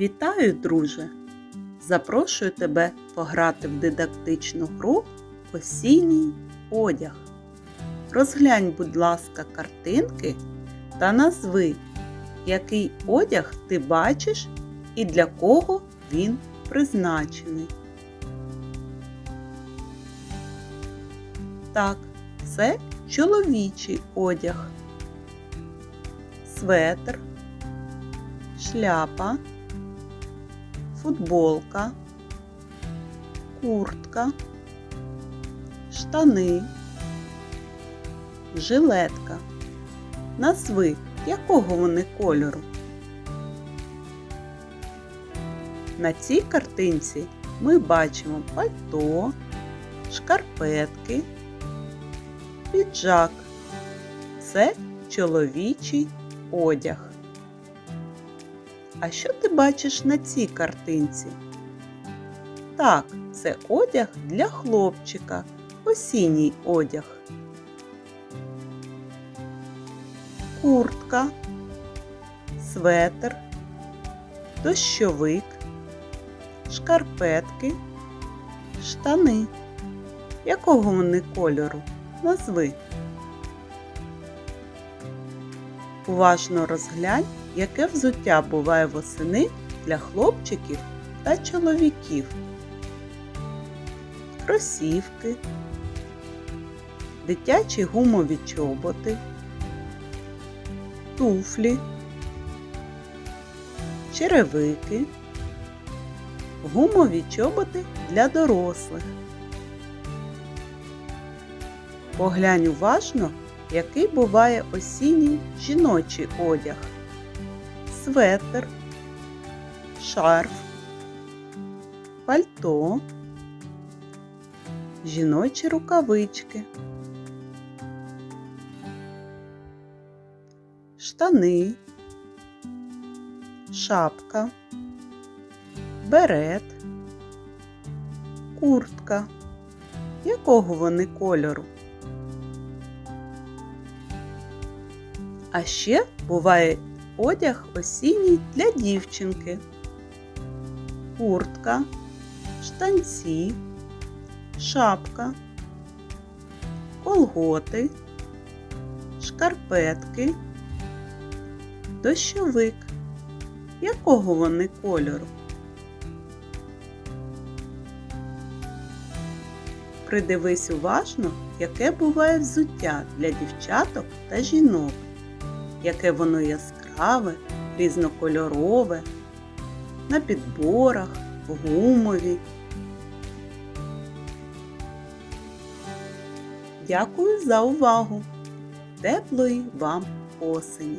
Вітаю, друже! Запрошую тебе пограти в дидактичну гру Осінній одяг. Розглянь, будь ласка, картинки та назви, який одяг ти бачиш і для кого він призначений. Так, це чоловічий одяг. Светр, шляпа, футболка, куртка, штани, жилетка. Назви, якого вони кольору. На цій картинці ми бачимо пальто, шкарпетки, піджак. Це чоловічий одяг. А що ти бачиш на цій картинці? Так, це одяг для хлопчика, осінній одяг. Куртка, светр, дощовик, шкарпетки, штани. Якого вони кольору? Назви. Уважно розглянь, яке взуття буває восени для хлопчиків та чоловіків. Кросівки, дитячі гумові чоботи, туфлі, черевики, гумові чоботи для дорослих. Поглянь уважно, який буває осінній жіночий одяг. Светр, шарф, пальто, жіночі рукавички, штани, шапка, берет, куртка. Якого вони кольору? А ще буває одяг осінній для дівчинки. Куртка, штанці, шапка, колготи, шкарпетки, дощовик. Якого вони кольору? Придивись уважно, яке буває взуття для дівчаток та жінок яке воно яскраве, різнокольорове, на підборах, гумові. Дякую за увагу! Теплої вам осені!